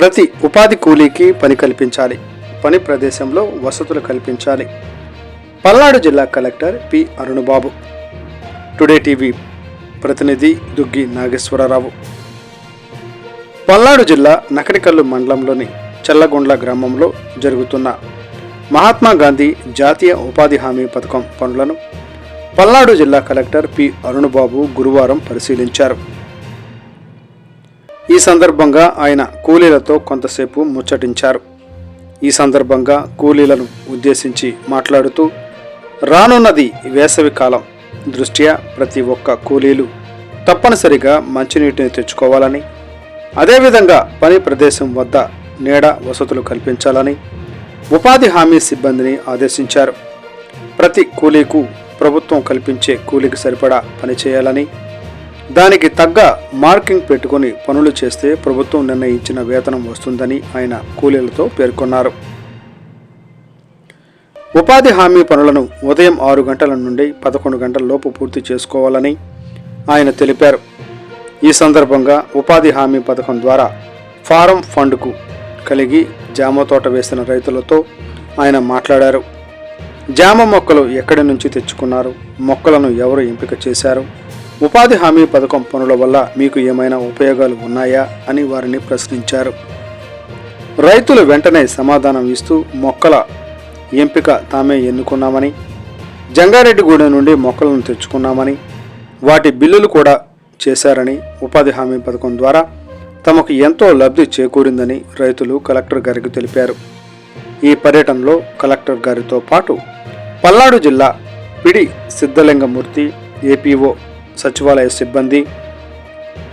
ప్రతి ఉపాధి కూలీకి పని కల్పించాలి. పని ప్రదేశంలో వసతులు కల్పించాలి. పల్నాడు జిల్లా collector P. Arunababu. Today TV ప్రతినిధి దుగ్గి నాగేశ్వరరావు. పల్నాడు జిల్లా నకరికల్లు మండలంలోని చెల్లగొండ్ల గ్రామంలో జరుగుతున్న మహాత్మా గాంధీ జాతీయ ఉపాధి హామీ పథకం పనులను పల్నాడు జిల్లా కలెక్టర్ పి. అరుణబాబు గురువారం పరిశీలించారు. ఈ సందర్భంగా ఆయన కూలీలతో కొంతసేపు ముచ్చటించారు. ఈ సందర్భంగా కూలీలను ఉద్దేశించి మాట్లాడుతూ రానున్నది వేసవి కాలం. దృష్ట్యా ప్రతి ఒక్క కూలీలు తప్పనిసరిగా మంచినీటిని తెచ్చుకోవాలని అదేవిధంగా పని ప్రదేశం వద్ద నీడ వసతులు కల్పించాలని ఉపాధి హామీ సిబ్బందిని ఆదేశించారు. ప్రతి కూలీకు ప్రభుత్వం కల్పించే కూలీకి సరిపడా పని చేయాలని దానికి తగ్గ మార్కింగ్ పెట్టుకొని పనులు చేస్తే ప్రభుత్వం నిర్ణయించిన వేతనం వస్తుందని ఆయన కూలీలతో పేర్కొన్నారు. ఉపాధి హామీ పనులను ఉదయం ఆరు గంటల నుండి పదకొండు గంటల లోపు పూర్తి చేసుకోవాలని ఆయన తెలిపారు. ఈ సందర్భంగా ఉపాధి హామీ పథకం ద్వారా ఫారం ఫండ్కు కలిగి జామ తోట వేసిన రైతులతో ఆయన మాట్లాడారు. జామ మొక్కలు ఎక్కడి నుంచి తెచ్చుకున్నారు? మొక్కలను ఎవరు ఎంపిక చేశారు? ఉపాధి హామీ పథకం పనుల వల్ల మీకు ఏమైనా ఉపయోగాలు ఉన్నాయా అని వారిని ప్రశ్నించారు. రైతులు వెంటనే సమాధానం ఇస్తూ మొక్కల ఎంపిక తామే ఎన్నుకున్నామని జంగారెడ్డిగూడెం నుండి మొక్కలను తెచ్చుకున్నామని వాటి బిల్లులు కూడా చేశారని ఉపాధి హామీ పథకం ద్వారా తమకు ఎంతో లబ్ధి చేకూరిందని రైతులు కలెక్టర్ గారికి తెలిపారు. ఈ పర్యటనలో కలెక్టర్ గారితో పాటు పల్నాడు జిల్లా పిడి సిద్ధలింగమూర్తి ఏపీఓ సచివాలయ సిబ్బంది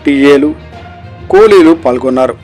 టీఏలు కూలీలు పాల్గొన్నారు.